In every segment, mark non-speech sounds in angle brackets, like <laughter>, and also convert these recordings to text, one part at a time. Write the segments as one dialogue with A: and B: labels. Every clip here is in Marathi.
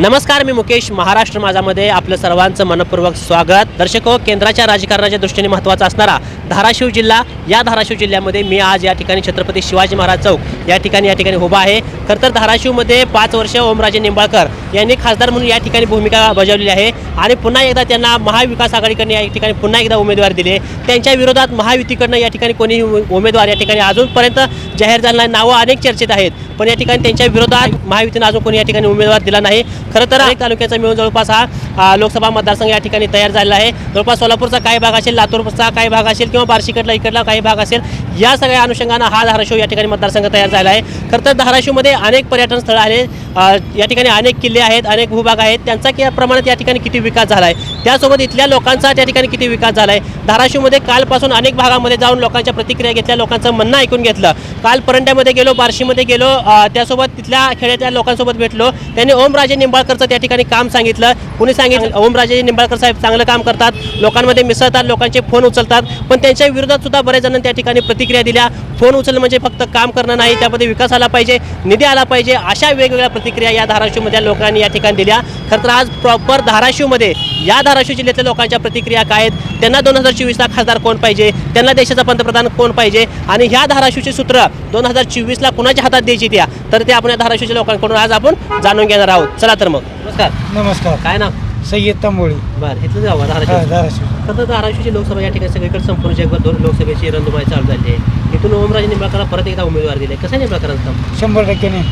A: नमस्कार मी मुकेश महाराष्ट्र माझामध्ये आपलं सर्वांचं मनपूर्वक स्वागत. दर्शक हो केंद्राच्या राजकारणाच्या दृष्टीने महत्त्वाचा असणारा धाराशिव जिल्हा. या धाराशिव जिल्ह्यामध्ये मी आज या ठिकाणी छत्रपती शिवाजी महाराज चौक या ठिकाणी या ठिकाणी उभा आहे. खरं तर धाराशिवमध्ये पाच वर्ष ओमराजे निंबाळकर यांनी खासदार म्हणून या ठिकाणी भूमिका बजावलेली आहे. आणि पुन्हा एकदा त्यांना महाविकास आघाडीकडनं या ठिकाणी पुन्हा एकदा उमेदवार दिले त्यांच्या विरोधात महायुतीकडनं या ठिकाणी कोणी उमेदवार या ठिकाणी अजूनपर्यंत जाहीर झालेला नावं अनेक चर्चेत आहेत. पण या ठिकाणी त्यांच्या विरोधात महायुतीनं अजून कोणी या ठिकाणी उमेदवार दिला नाही. खरं तर अनेक तालुक्याचा मिळून जवळपास हा लोकसभा मतदारसंघ या ठिकाणी तयार झालेला आहे. जवळपास सोलापूरचा काही भाग असेल लातूरचा काही भाग असेल किंवा बार्शीकडला इकडला काही भाग असेल या सगळ्या अनुषंगानं हा धाराशिव या ठिकाणी मतदारसंघ तयार झाला आहे. खरं तर धाराशिवमध्ये अनेक पर्यटन स्थळं आहेत या ठिकाणी अनेक किल्ले आहेत अनेक भूभाग आहेत. त्यांचा कि प्रमाणात या ठिकाणी किती विकास झाला आहे त्यासोबत इथल्या लोकांचा त्या ठिकाणी किती विकास झाला आहे धाराशिवमध्ये कालपासून अनेक भागामध्ये जाऊन लोकांच्या प्रतिक्रिया घेतल्या लोकांचं म्हणणं ऐकून घेतलं. काल परंड्यामध्ये गेलो बार्शीमध्ये गेलो त्यासोबत तिथल्या खेड्यातल्या लोकांसोबत भेटलो. त्यांनी ओमराजे निंबाळकरचं त्या ठिकाणी काम सांगितलं. कुणी सांगितलं? ओमराजे निंबाळकर साहेब चांगलं काम करतात. लोकांमध्ये मिसळतात लोकांचे फोन उचलतात. पण त्यांच्या विरोधात सुद्धा बऱ्याच जणांनी त्या ठिकाणी प्रतिक्रिया दिल्या. फोन उचलणं म्हणजे फक्त काम करणं नाही त्यामध्ये विकास आला पाहिजे निधी आला पाहिजे अशा वेगवेगळ्या प्रतिक्रिया या धाराशिवमधल्या लोकांनी या ठिकाणी दिल्या. खरं तर आज प्रॉपर धाराशिवमध्ये या धाराशिव जिल्ह्यातल्या लोकांच्या प्रतिक्रिया काय आहेत? त्यांना दोन हजार चोवीसला खासदार कोण पाहिजे? त्यांना देशाचा पंतप्रधान कोण पाहिजे? आणि ह्या धाराशिवची सूत्र दोन हजार चोवीसला कुणाच्या हातात द्यायची त्या? तर ते आपण या धाराशिवच्या लोकांकडून आज आपण जाणून घेणार आहोत. चला तर मग. नमस्कार.
B: नमस्कार.
A: काय नाव?
B: सय्यद तांबोळी.
A: बरं इथलं
B: हा,
A: धाराशिव. तर धाराशिवची लोकसभा या ठिकाणी सगळीकडे संपूर्ण जगभर दोन लोकसभेची रणधुमाळी चालू झाली आहे. इथून ओमराजे निंबाळकरला परत एकदा उमेदवार दिले. कसं निंबाळकरांचं? काम
B: शंभर टक्क्याने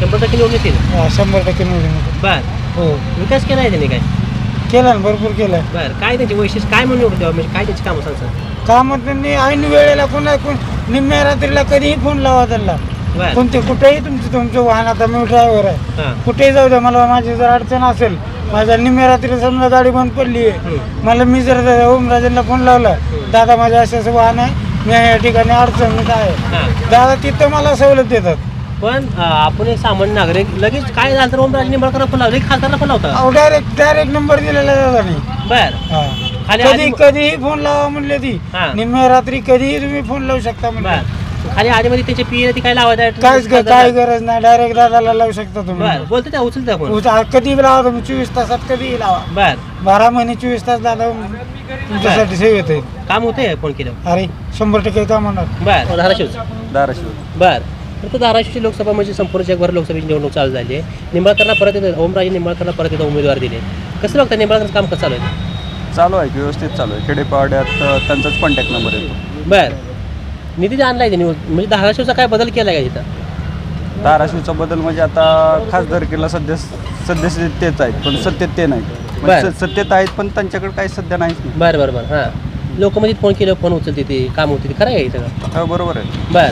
A: शंभर टक्के निवडून येतील?
B: हा, शंभर टक्के निवडून येतो.
A: बर.
B: हो.
A: विकास केला आहे त्यांनी काय?
B: केला ना भरपूर केला.
A: बर. काय त्यांची वैशिष्ट्य? काय म्हणून निवडून द्यावं? म्हणजे काय त्याची कामं सांगतात?
B: कामात त्यांनी ऐन वेळेला कोणा कोण निम्म्या रात्रीला कधीही फोन लावा त्यांना.
A: बर.
B: कोणते कुठेही तुमचं तुमचं वाहन आता मी ड्रायव्हर आहे. कुठेही जाऊ द्या मला माझी जर अडचण असेल माझ्या निम्म्या रात्री समजा गाडी बंद पडली आहे
A: हम्म.
B: मला मी जर ओमराजेंना फोन लावला दादा माझ्या असं असं वाहन आहे मी या ठिकाणी अडचणीत आहे.
A: हां.
B: दादा तिथं मला सवलत देतात.
A: पण अं, आपण एक सामान्य नागरिक लगेच काय झालं तर ओमराजे निंबाळकर पण लावलं? लगेच खासदारला पण लावता?
B: डायरेक्ट डायरेक्ट नंबर दिलेला दादानी.
A: बर.
B: कधी
A: आधी-
B: कधीही फोन लावा म्हणले ती.
A: हा.
B: निम्म्या रात्री कधीही तुम्ही फोन लावू शकता म्हणजे
A: बर. खाली आधीमध्ये त्याचे पी ती काय लावायचं
B: काहीच ग- काय गरज नाही. डायरेक्ट दादाला लावू शकता तुम्ही.
A: बर बोलते त्या उचलते आपण.
B: उचा- कधी लावा तुम्ही चोवीस तासात कधीही लावा.
A: बर.
B: बारा महिने चोवीस तास दादा तुमच्यासाठी सेवेत आहे
A: काम होते फोन केलं
B: अरे शंभर टक्के काम होणार
A: बर. धाराशिव.
C: धाराशिव.
A: बर. तर तो धाराशिवची लोकसभा म्हणजे संपूर्ण जगभर लोकसभेची निवडणूक चालू झाली आहे. निंबाळकरला परत एकदा ओमराजे निंबाळकरला परत एकदा उमेदवार दिले. कसं बघता निंबाळकरचं काम कसं चालू आहे?
C: चालू आहे की व्यवस्थित चालू आहे. खेडेपाड्यात अ, त्यांचाच कॉन्टॅक्ट नंबर येतो.
A: बर. निधी आणलाय त्यांनी म्हणजे धाराशिवचा काय बदल केला का तिथं?
C: धाराशिवचा बदल म्हणजे आता खासदारकीला सध्या सध्या तेच आहेत पण सत्तेत ते नाहीत म्हणजे
A: बरं.
C: स- सत्तेत आहेत पण त्यांच्याकडे काही सध्या नाहीच नाही.
A: बरं बरं बरं हां. लोक म्हणजे फोन केलं फोन उचलते ते काम होते ते खरं आहे का हे सगळं
C: हो, बरोबर आहे.
A: बर.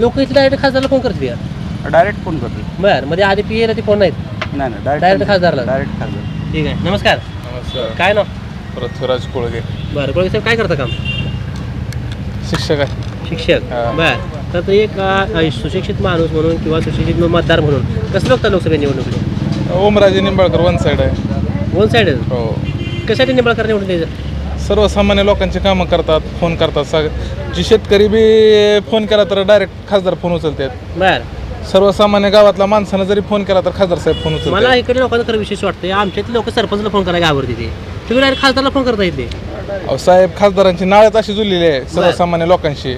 A: लोक इथं डायरेक्ट खासदारला फोन करते का
C: डायरेक्ट फोन करतो
A: बरं मध्ये आधी पी एला ती फोन नाहीत?
C: नाही नाही
A: Direct खासदारला?
C: डायरेक्ट खासदार.
A: ठीक आहे. नमस्कार.
D: नमस्कार.
A: काय नाव?
D: पृथ्वीराज कोळगे.
A: बरं कोळगे साहेब काय करता काम?
D: शिक्षक आहे.
A: शिक्षक.
D: हा.
A: बर. तर ते एक अ, सुशिक्षित माणूस म्हणून किंवा सुशिक्षित मतदार म्हणून कसं बघता लोकसभा निवडणुकीला
D: ओमराजे निंबाळकर वन साईड आहे.
A: वन साईड
D: हो.
A: कशासाठी निंबाळकर निवडून द्यायचं
D: सर्वसामान्य लोकांची कामं करतात फोन करतात. सग जी शेतकरी बी फोन केला तर डायरेक्ट खासदार फोन उचलतात.
A: बर.
D: सर्वसामान्य गावातला माणसानं जरी फोन केला तर खासदार साहेब फोन
A: मला
D: उचलतात.
A: इकडे लोकांना खरं विशेष वाटतं आमच्यातले लोक सरपंचला फोन करायला घाबरते ते. तुम्ही डायरेक्ट खासदारला फोन करता येते
D: अहो, साहेब खासदारांची नाळच अशी जुळलेली आहे सर्वसामान्य लोकांशी.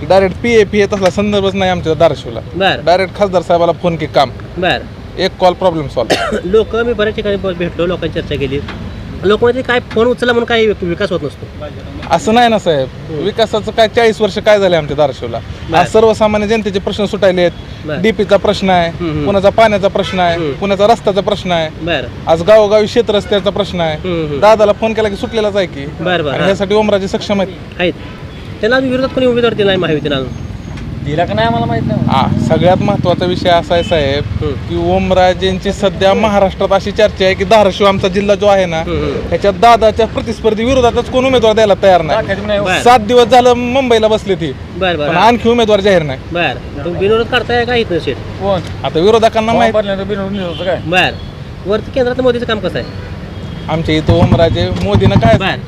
D: की डायरेक्ट पी ए पी तसला संदर्भच नाही आमच्या धाराशिवला.
A: बर.
D: डायरेक्ट खासदार साहेबाला फोन की काम.
A: बर.
D: एक कॉल प्रॉब्लेम सॉल्व
A: लोक मी बऱ्याच ठिकाणी ब- भेटलो लोकांची चर्चा केली. लोक म्हणजे काय फोन उचलला म्हणून काही विकास होत नसतो
D: असं नाही ना साहेब विकासाचं काय चाळीस वर्ष काय झाले आमच्या धाराशिवला. आज सर्वसामान्य जनतेचे प्रश्न सुटायले. आहेत डीपीचा प्रश्न आहे
A: हम्म.
D: पुण्याचा प्रश्न आहे. पुण्याचा रस्त्याचा प्रश्न आहे आज गावोगावी शेत रस्त्याचा प्रश्न. आहे दादाला फोन केला की सुटलेलाच आहे की आणि. ह्यासाठी ओमराजे सक्षम आहेत
A: त्यांना विरोधात कोणी उमेदवार दिला नाही महायुतीनं
B: दिला का नाही आम्हाला माहीत नाही.
D: हा सगळ्यात महत्त्वाचा विषय असा आहे साहेब. की ओमराजेंची सध्या महाराष्ट्रात अशी चर्चा आहे की धाराशिव आमचा जिल्हा जो आहे ना. ह्याच्यात दादाच्या प्रतिस्पर्धी विरोधातच कोण उमेदवार द्यायला तयार नाही.
A: बर.
D: सात दिवस झालं मुंबईला बसले ती
A: बर बर.
D: पण
A: हा.
D: आणखी उमेदवार जाहीर नाही.
A: बर. तुम्ही बिनविरोध करताय का इथं शेट
D: आता विरोधकांना माहीत
A: बर. वरती केंद्रात मोदीचं काम कसं आहे?
D: आमच्या इथं ओमराजे मोदीनं काय
A: बर.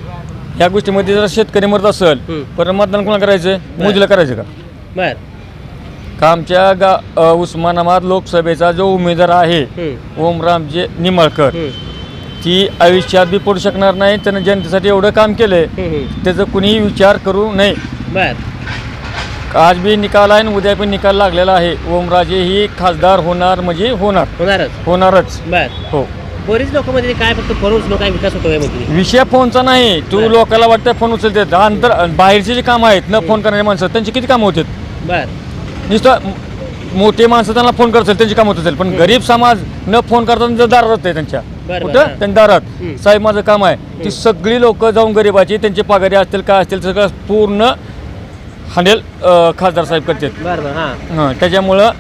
E: ह्या गोष्टीमध्ये जर शेतकरी मरत असेल
A: हम्म.
E: पण मतदान कोणाला करायचं मोदीला करायचं का?
A: बर.
E: का आमच्या गा अ, उस्मानाबाद लोकसभेचा जो उमेदवार आहे
A: हम्म,
E: ओमरामजे निमळकर ती आयुष्यात बी पडू शकणार नाही त्यानं जनतेसाठी एवढं काम केलंय. त्याचं कुणीही विचार करू नये.
A: बर.
E: आज बी निकाल आहे आणि उद्या पण निकाल लागलेला आहे. ओमराजे ही खासदार होणार म्हणजे होणार.
A: होणारच.
E: होणारच.
A: बर.
E: हो.
A: बरीच लोक म्हणजे काय फक्त फोन उचलून काय विकास होतोय? म्हणजे
E: विषय फोनचा नाही. तू. लोकांना वाटतं फोन उचलते. अंतर बाहेरचे जे काम आहेत न फोन करणारे माणसं त्यांची किती कामं होतात?
A: बर.
E: नुसतं मोठे माणसं त्यांना फोन करत असेल त्यांची कामं होत असेल पण गरीब समाज न फोन करताना जर दारात आहे त्यांच्या
A: बरं,
E: कुठं. त्यांच्या दारात. साहेब माझं काम आहे. ती सगळी लोक जाऊन गरीबाची त्यांचे पगारी असतील काय असतील सगळं पूर्ण हँडल खासदार साहेब करतात.
A: बर बर हां.
E: हं, त्याच्यामुळं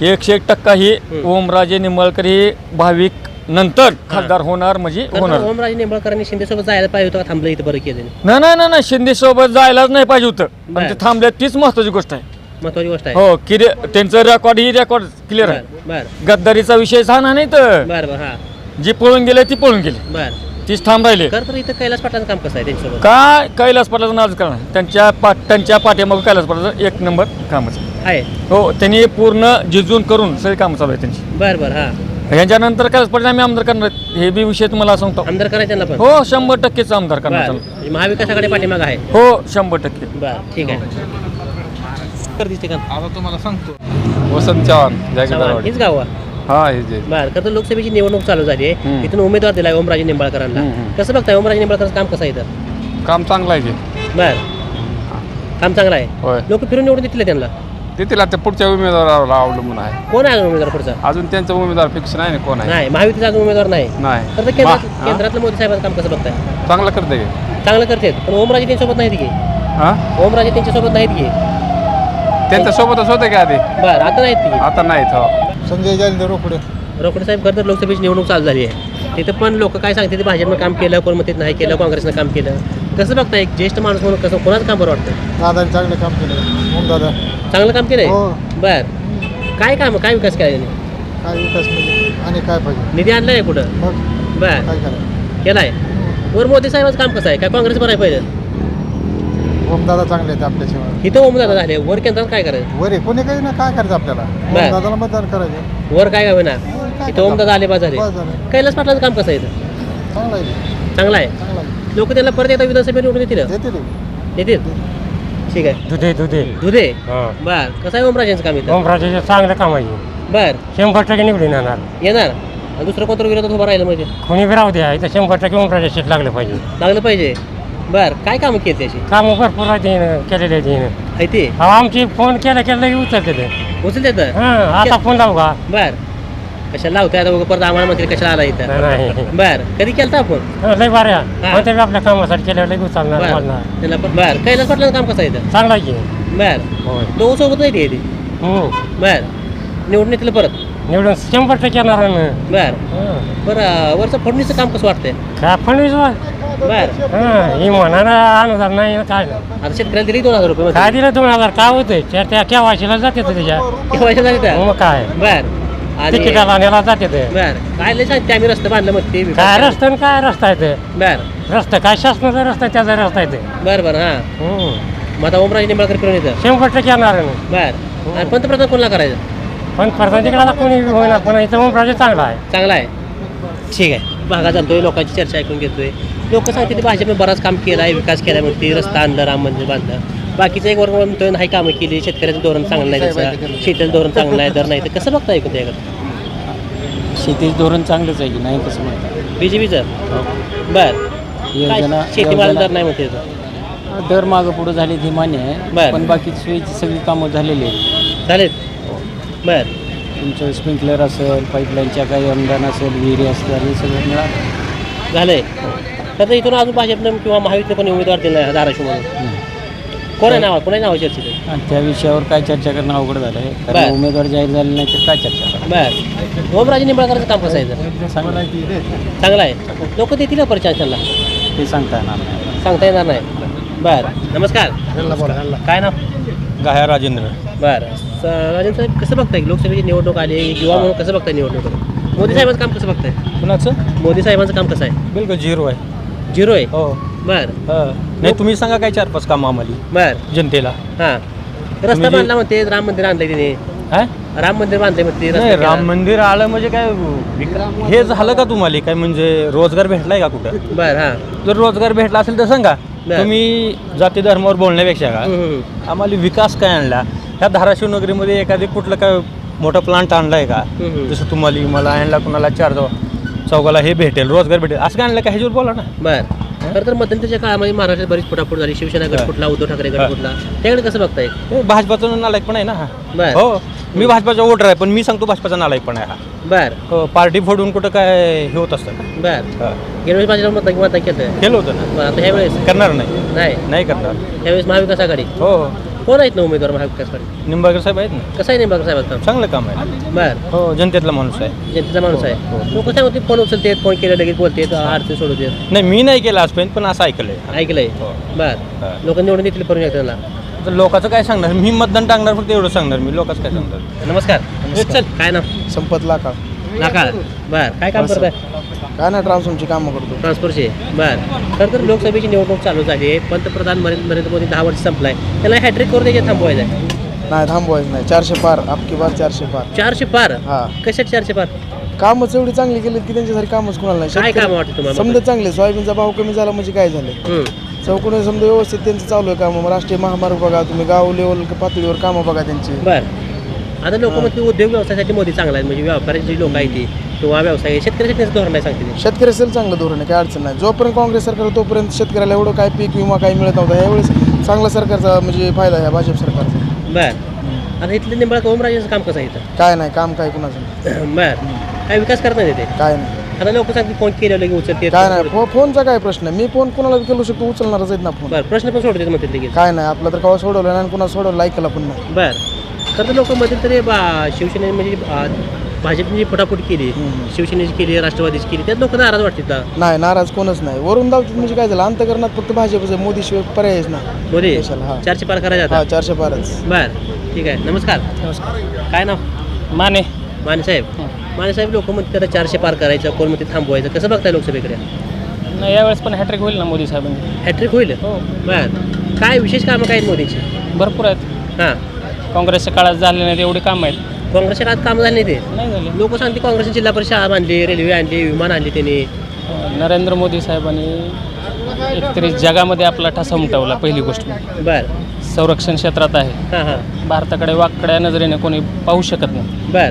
E: हे एकशे एक टक्का ही. ओमराजे निंबाळकर ही भाविक नंतर खासदार होणार म्हणजे होणार.
A: ओमराजे निंबाळकरांनी शिंदे सोबत जायला पाहिजे होतं का थांबलं इथं बरं केलं
E: नाही नाही नाही, नाही शिंदे सोबत जायलाच नाही पाहिजे होतं. पण ते थांबले तीच महत्वाची गोष्ट आहे.
A: महत्वाची गोष्ट आहे.
E: हो किरे त्यांचं रेकॉर्ड ही रेकॉर्ड क्लिअर आहे.
A: बर
E: गद्दारीचा विषय झाला नाही तर.
A: बर बर हां.
E: जी पळून गेले ती पळून गेले.
A: बर.
E: तीच थांब राहिले.
A: तर इथं कैलास पाटलांचं काम कसं आहे त्यांच्यासोबत?
E: काय? कैलास पाटलाचं त्यांच्या पाट त्यांच्या पाठीमागं कैलास पाटलाचं एक नंबर कामच
A: आहे.
E: हो त्यांनी पूर्ण जिजून करून सगळी कामं चालू आहे त्यांची.
A: बर बर हां.
E: यांच्यानंतर कैलास पाटील आम्ही आमदार करणार? आहेत. हे बी विषय तुम्हाला सांगतो.
A: आमदार करायचं पण?
E: हो शंभर टक्केच आमदार करणार
A: बर. म्हणजे महाविकासाकडे पाठीमाग आहे.
E: हो शंभर टक्के.
A: बर ठीक आहे. कर दिसते का?
D: आता तुम्हाला सांगतो. वसंत चव्हाण
A: हीच गाव. आहे.
D: हा हे जे.
A: बर खरं तर लोकसभेची निवडणूक चालू झाली आहे.
E: हम्म.
A: इथून उमेदवार दिलाय ओमराजे निंबाळकरांना.
E: हम्म, हम्म.
A: कसं बघताय ओमराजे निंबाळकरचं काम कसं आहे इथं?
D: काम चांगलं आहे की.
A: बर. काम चांगलं आहे.
D: होय.
A: लोक फिरून निवडून देतील त्यांना?
D: देतील. आता पुढच्या उमेदवाराला अवलंबून आहे.
A: कोण आहे अजून उमेदवार पुढचा?
D: अजून त्यांचा उमेदवार फिक्स नाही ना कोण आहे?
A: नाही महायुतीचा अजून उमेदवार नाही.
D: नाही.
A: तर ते केंद्रात
D: मा- हा?
A: केंद्रातलं मोदी साहेबांचं काम कसं बघताय?
D: चांगलं करते
A: चांगलं करते. पण ओमराजे त्यांच्यासोबत नाहीत की.
D: हा?
A: ओमराजे त्यांच्यासोबत नाहीत की.
D: त्यांच्या सोबतच होते का आधी?
A: बर आता नाहीत की.
D: आता नाहीत हो.
F: संजय जालिंदर रोकडे
A: रोकडे साहेब खरं तर लोकसभेची निवडणूक चालू झाली आहे. तिथं पण लोक काय सांगते ते भाजपनं काम केलं कोण म्हणते नाही केलं काँग्रेसनं काम केलं. कसं बघताय एक ज्येष्ठ माणूस म्हणून कसं कोणाचं काम बरं वाटतं
F: दादाने चांगलं काम केलं. दादा?
A: चांगलं काम केलंय?
F: हो.
A: बर. काय काम काय विकास केला त्यांनी?
F: काय विकास आणि काय पाहिजे?
A: निधी आणलाय कुठं? बर.
F: काय
A: वर मोदी साहेबांचं काम कसं आहे? काय काँग्रेस बरं आहे पहिलं?
F: ओम दादा चांगले आहेत आपल्याशिवाय
A: इथं ओमदादा झाले. वर केंद्रात काय करायचं?
F: वर आहे. कोणी काही ना काय करायचं आपल्याला.
A: बर.
F: मतदान करायचं.
A: वर काय ना इथं ओमदादा आले बा झाले
F: बस झालं.
A: कैलास पाटलाचं काम कसं आहे इथं?
F: चांगला आहे.
A: आहे?
F: आहे.
A: लोक त्याला परत एकदा विधानसभेत निवडून येतील. येतील. ठीक आहे.
G: दुधे दुधे.
A: दुधे? बर. कसं आहे ओमराजेंचं काम इथं?
G: ओमराजेचं चांगलं काम आहे.
A: बर.
G: शंभर टक्के निवडून येणार.
A: येणार? दुसरं कोणतं विरोधात उभं राहिलं म्हणजे?
G: कोणी बी राहू द्या इथं शंभर टक्के ओमराजे शेट लागलं पाहिजे.
A: लागलं पाहिजे. बर. काय कामं केली त्याची?
G: कामं भरपूर आहे केलेले आहे
A: आहे ते?
G: आमची फोन केला केला उचलते ते.
A: उचल देतं
G: हां आता फोन लावू का?
A: बर. कशाला लावताय आता बघा परत आम्हाला म्हणतील कशाला आला इथं.
G: नाही
A: बर कधी केलता आपण
G: हं, लय बऱ्या म्हणते मी आपल्या कामासाठी केल्यावर लय उचलणार
A: बर.
G: बोलणार.
A: त्याला पण बर. कैलास पाटलाचं काम कसं आहे इथं?
G: चांगला आहे की.
A: बर.
G: होय.
A: दोघं सोबत नाही ते
G: हं.
A: बर. निवडून येतील परत?
G: निवडून शंभर टक्के येणार आहे ना.
A: बर.
G: हं.
A: बरं वरचं फडणीचं काम कसं वाटतंय?
G: काय फडणवीस वा?
A: बर.
G: हं, ही म्हणा अनुदान नाही काय नाही.
A: आता शेतकऱ्याला दिली दोन हजार रुपये
G: काय दिलं दोन हजार? काय होतंय? त्या त्या जाते ते त्याच्या
A: केव्हाच्या झाली तर
G: मग काय?
A: बर. आणि
G: तिकिटाला नेला जाते ते.
A: बर. काय लय सांगते आम्ही रस्ते बांधलं मग ते
G: काय रस्ता आणि काय रस्ता आहे ते?
A: बर.
G: रस्ता काय शासनाचा रस्ता आहे, त्याचा रस्ता आहे ते.
A: बर बर हा.
G: हम्म.
A: मग आता ओमराजे निंबाळकर फिरून येतं.
G: शंभर टक्के येणार आहे ना.
A: बर. आणि पंतप्रधान कोणाला करायचं?
G: पण प्रधान तिकडे कोणी होईना पण इथं ओमराजे चांगला आहे.
A: चांगला आहे? ठीक आहे. भागात जातोय लोकांची चर्चा ऐकून घेतोय. लोक सांगते ते भाजपने बराच काम केला आहे विकास केला म्हणते रस्ता आणलं राम मंदिर बांधलं. बाकीचा एक वर्ग म्हणतोय नाही कामं केली शेतकऱ्याचं धोरण चांगलं नाही त्याचं. शेतीचं धोरण चांगलं आहे दर नाही तर कसं बघता ऐकून त्याकडे
H: शेतीचं धोरण चांगलंच आहे की नाही कसं म्हणतात.
A: बी जे पीचं बर.
H: योजना
A: शेतीमाल दर नाही म्हणते त्याचं.
H: दर मागं पुढं झाले हे मान्य
A: बर.
H: आहे पण बाकीची सोयीची सगळी कामं झालेली आहेत.
A: चालेल बर.
H: तुमचं स्प्रिंकलर असेल पाईपलाईनच्या काही अनुदान असेल विहिरी असतील हे सगळं मिळालं.
A: झालंय. तर इथून अजून भाजपनं किंवा महायुतीनं पण उमेदवार दिला आहे धाराशिव म्हणून. कोण आहे नाव कोणाच्या नाव चर्चेत
H: आणि त्या विषयावर काय चर्चा करणं अवघड झालं आहे.
A: बर.
H: कारण उमेदवार जाहीर झाले नाही तर काय चर्चा करणार?
A: बर. ओमराजे निंबाळकरचं काम कसं आहे इथं?
H: चांगलं आहे की?
A: चांगलं आहे. लोक देतील पर चान्स त्यांना
H: ते सांगता येणार नाही.
A: सांगता येणार नाही. बर. नमस्कार. काय नाव?
E: गाया राजेंद्र.
A: बर. राजन साहेब कसं बघताय? लोकसभेची निवडणूक आली युवा म्हणून कसं बघताय निवडणूक? मोदी साहेबांचं काम कसं बघताय?
E: कुणाचं?
A: मोदी साहेबांचं काम कसं आहे?
E: बिलकुल झिरो आहे.
A: झिरो आहे.
E: हो.
A: बर.
E: नाही तुम्ही सांगा काय चार पाच कामं आम्हाला.
A: बर.
E: जनतेला.
A: हां. रस्ता बांधला म्हणते राम मंदिर आणलंय तिने.
I: हा?
A: राम मंदिर बांधलंय म्हणते
I: नाही. राम मंदिर आलं म्हणजे काय विक- हे झालं का तुम्हाला? काय म्हणजे रोजगार भेटलाय का कुठं?
A: बर हा.
I: जर रोजगार भेटला असेल तर सांगा.
A: बर.
I: तुम्ही जाती धर्मावर बोलण्यापेक्षा का?
A: हम्म, हम्म.
I: आम्हाला विकास काय आणला? ह्या धाराशिव नगरीमध्ये एखादी कुठलं काय मोठा प्लांट आणलाय का?
A: हम्म.
I: जसं तुम्हाला मला आणला कुणाला चार चौ चौकाला हे भेटेल रोजगार भेटेल. असं काय आणलं का? ह्याच्यावर बोला ना.
A: बर. खरं तर मध्यंतरीच्या काळामध्ये महाराष्ट्रात बरीच फुटाफूट झाली. शिवसेना गट. कुठला उद्धव ठाकरे गट. कुठला त्याकडे कसं बघताय?
I: हे भाजपाचं नालायक पण आहे ना हा.
A: बर.
I: हो मी भाजपाचा वोटर आहे पण मी सांगतो भाजपाचा नालायक पण आहे हा.
A: बर.
I: हो, पार्टी फोडून कुठं काय हे होत असतं.
A: बर.
I: हा.
A: गेल्या वेळेस माझ्या मतदान मतदान केलं?
I: केलं होतं ना.
A: आता ह्या वेळेस
I: करणार नाही.
A: नाही.
I: नाही करणार.
A: त्यावेळेस महाविकास आघाडी?
I: हो हो.
A: कोण आहेत ना उमेदवार महाविकास आघाडी
I: निंबाळकर साहेब आहेत ना?
A: कसं आहे नेमकं साहेब काम
I: चांगलं काम आहे.
A: बर.
I: हो जनतेतला माणूस आहे.
A: जनतेचा माणूस
I: हो,
A: आहे लोक सांगते फोन उचलते फोन केलं लगेच बोलते अडचण सोडवते
I: नाही मी नाही केलं आजपर्यंत पण असं ऐकलंय.
A: ऐकलंय.
I: हो.
A: बर.
I: हा.
A: लोक निवडून देतील करून घ्या त्यांना.
I: तर लोकांचं काय सांगणार? मी मतदान टाकणार फक्त एवढं सांगणार मी. लोकांचं काय सांगणार?
A: नमस्कार. चल. काय नाव?
J: संपत लाखा
A: नाकाळ बर. काय काम करताय?
J: काय ना ट्रान्सफॉर्मची कामं करतो.
A: ट्रान्सपोर्टचे बर. खरं तर लोकसभेची निवडणूक चालू झाली आहे. पंतप्रधान नरेंद्र नरेंद्र मोदी दहा वर्ष संपलाय. त्याला हॅट्रिक करून द्यायचे थांबवायचं आहे.
J: नाही थांबवायचं नाही. चारशे पार. आपकी बार चारशे पार.
A: चारशे पार?
J: हा.
A: कशात चारशे पार?
J: कामच एवढी चांगली केली की त्यांच्यासारखी कामच कुणाला नाही.
A: काय
J: शेतकरी-
A: काम वाटतं तुम्हाला?
J: समजा चांगले. सोयाबीनचा भाव कमी झाला म्हणजे काय झालं?
A: हम्म.
J: चौकोनी समजा व्यवस्थित त्यांचं चालू आहे काम. राष्ट्रीय महामार्ग बघा तुम्ही. गाव लेवल पातळीवर कामं बघा त्यांची.
A: बर. आता लोक म्हणते उद्योग व्यवसायासाठी मोदी चांगला आहे म्हणजे व्यापाऱ्याची लोक आहेत ती. किंवा व्यवसाय शेतकऱ्यासाठी त्याचं धोरण आहे सांगते ते.
J: शेतकऱ्याचं चांगलं धोरण आहे काय अडचण नाही. जोपर्यंत काँग्रेस सरकार तोपर्यंत शेतकऱ्याला एवढं काय पीक विमा काही मिळत नव्हता. यावेळेस चांगला सरकारचा म्हणजे फायदा आहे भाजप सरकारचा.
A: बर. आता इथलं निंबाळकर ओमराजेचं काम कसं आहे इथं?
J: काय नाही काम काय कुणाचं नाही. <clears throat>
A: बर. काय विकास करत नाही ते?
J: काय नाही.
A: आता लोक सांगते फोन केलं लगे उचलते
J: काय नाही फो फोनचा काय प्रश्न आहे? मी फोन कुणाला केलो शकतो उचलणारच आहेत ना फोन.
A: बर प्रश्न पण सोडते म्हणते लगेच.
J: काय नाही आपला तर कवा सोडवलं नाही आणि कुणा सोडवलं ऐकला पण नाही.
A: बर. खरं तर लोक मध्ये तरी बा- शिवसेने म्हणजे आ, भाजपने जी फटाफट केली. शिवसेनेची केली राष्ट्रवादीची केली त्यात लोक नाराज वाटतात
J: नाही नाराज कोणच नाही. वरून दावतात म्हणजे काय झालं? अंतकरणात फक्त भाजपच आहे. मोदी शिवाय पर्यायच ना
A: मोदी?
J: हा.
A: चारशे पार करायचे
J: हा
A: आता
J: चारशे पारच.
A: बर ठीक आहे. नमस्कार. नमस्कार. काय नाव?
I: माने.
A: माने साहेब. माने साहेब लोक म्हणते आता चारशे पार करायचं कोण म्हणते थांबवायचं. कसं बघताय लोकसभेकडे?
K: नाही यावेळेस पण हॅट्रिक होईल ना मोदी साहेबांनी.
A: हॅट्रिक होईल? बर. काय विशेष कामं काय आहेत मोदीची?
K: भरपूर आहेत.
A: हां.
K: काँग्रेसच्या काळात झाले नाहीत एवढे काम आहेत.
A: काँग्रेसच्या काळात कामं झाले नाही ते.
K: नाही झाले.
A: लोक सांगते काँग्रेसने जिल्हा परिषद बांधली रेल्वे आणली विमान आणली त्यांनी.
K: नरेंद्र मोदी साहेबांनी एकतरी जगामध्ये आपला ठसा उमटवला पहिली गोष्ट.
A: बर.
K: संरक्षण क्षेत्रात आहे.
A: हां हां.
K: भारताकडे वाकड्या नजरेने कोणी पाहू शकत नाही.
A: बर.